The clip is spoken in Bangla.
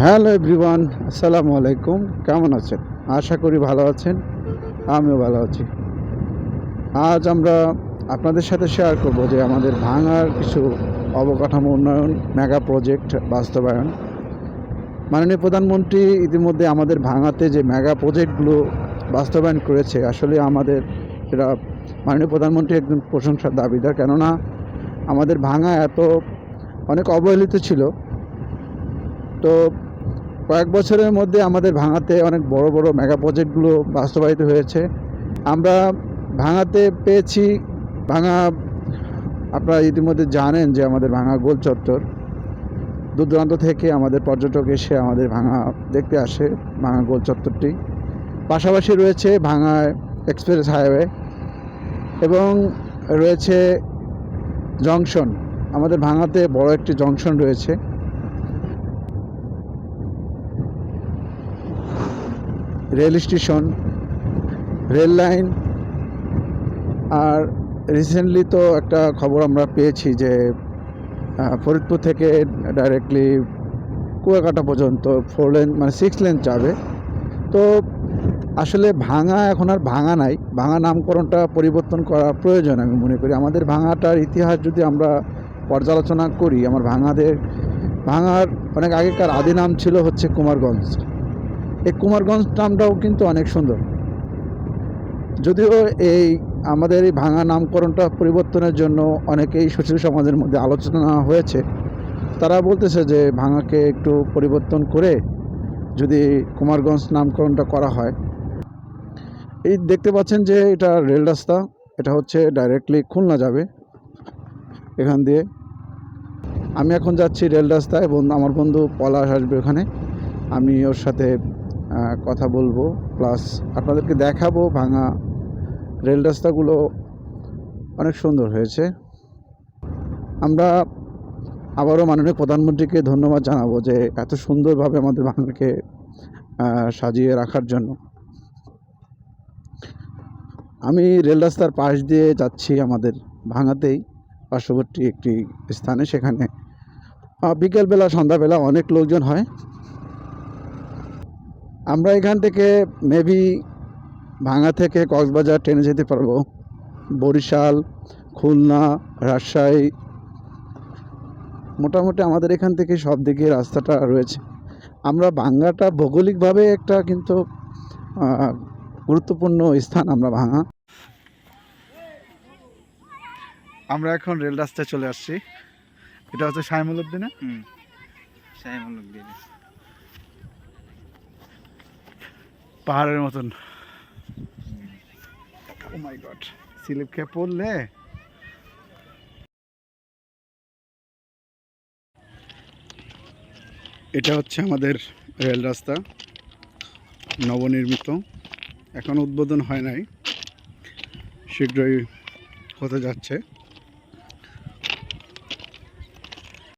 হ্যালো এভরিওয়ান, আসসালামু আলাইকুম। কেমন আছেন? আশা করি ভালো আছেন, আমিও ভালো আছি। আজ আমরা আপনাদের সাথে শেয়ার করব যে আমাদের ভাঙার কিছু অবকাঠামো উন্নয়ন মেগা প্রজেক্ট বাস্তবায়ন। মাননীয় প্রধানমন্ত্রী ইতিমধ্যে আমাদের ভাঙাতে যে মেগা প্রজেক্টগুলো বাস্তবায়ন করেছে, আসলে আমাদের এটা মাননীয় প্রধানমন্ত্রী একজন প্রশংসার দাবিদার। কেননা আমাদের ভাঙা এত অনেক অবহেলিত ছিল তো কয়েক বছরের মধ্যে আমাদের ভাঙাতে অনেক বড় বড় মেগা প্রজেক্টগুলো বাস্তবায়িত হয়েছে। আমরা ভাঙাতে পেয়েছি, ভাঙা আপনারা ইতিমধ্যে জানেন যে আমাদের ভাঙা গোল চত্বর। দূর দূরান্ত থেকে আমাদের পর্যটক এসে আমাদের ভাঙা দেখতে আসে, ভাঙা গোল চত্বরটি। পাশাপাশি রয়েছে ভাঙা এক্সপ্রেস হাইওয়ে এবং রয়েছে জংশন আমাদের ভাঙাতে বড় একটি জংশন রয়েছে। স্টেশন, রেল লাইন, আর রিসেন্টলি তো একটা খবর আমরা পেয়েছি যে ফরিদপুর থেকে ডাইরেক্টলি কুয়াকাটা পর্যন্ত ফোর লেন মানে সিক্স লেন যাবে। তো আসলে ভাঙা এখন আর ভাঙা নাই। ভাঙা নামকরণটা পরিবর্তন করা প্রয়োজন আমি মনে করি। আমাদের ভাঙাটার ইতিহাস যদি আমরা পর্যালোচনা করি, আমার ভাঙাদের, ভাঙার অনেক আগেকার আদি নাম ছিল হচ্ছে কুমারগঞ্জ। এই কুমারগঞ্জ নামটাও কিন্তু অনেক সুন্দর। যদিও এই আমাদের এই ভাঙা নামকরণটা পরিবর্তনের জন্য অনেকেই সুশীল সমাজের মধ্যে আলোচনা হয়েছে। তারা বলতেছে যে ভাঙাকে একটু পরিবর্তন করে যদি কুমারগঞ্জ নামকরণটা করা হয়। এই দেখতে পাচ্ছেন যে এটা রেল রাস্তা, এটা হচ্ছে ডাইরেক্টলি খুলনা যাবে এখান দিয়ে। আমি এখন যাচ্ছি রেল রাস্তায় এবং আমার বন্ধু পলাশ আসবে ওখানে। আমি ওর সাথে কথা বলব। প্লাস আপনাদেরকে দেখাবো ভাঙা রেল রাস্তাগুলো অনেক সুন্দর হয়েছে। আমরা আবারও মাননীয় প্রধানমন্ত্রীকে ধন্যবাদ জানাব যে এত সুন্দরভাবে আমাদের ভাঙাকে সাজিয়ে রাখার জন্য। আমি রেল রাস্তার পাশ দিয়ে যাচ্ছি আমাদের ভাঙাতেই। পার্শ্ববর্তী একটি স্থানে সেখানে বিকেলবেলা, সন্ধ্যাবেলা অনেক লোকজন হয়। আমরা এখান থেকে মেবি ভাঙা থেকে কক্সবাজার ট্রেনে যেতে পারব। বরিশাল খুলনা রাজশাহী। মোটামুটি আমাদের এখান থেকে সব দিকে রাস্তাটা রয়েছে। আমরা ভাঙ্গাটা ভৌগোলিকভাবে একটা কিন্তু গুরুত্বপূর্ণ স্থান আমরা ভাঙা আমরা এখন রেল রাস্তায় চলে আসছি। এটা হচ্ছে সাইমুল উদ্দিনে হুম দিয়ে পাহাড়ের মতন। ও মাই গড স্লিপ খেয়ে পড়লে? এটা হচ্ছে আমাদের রেল রাস্তা, নবনির্মিত। এখন উদ্বোধন হয় নাই, শীঘ্রই হতে যাচ্ছে।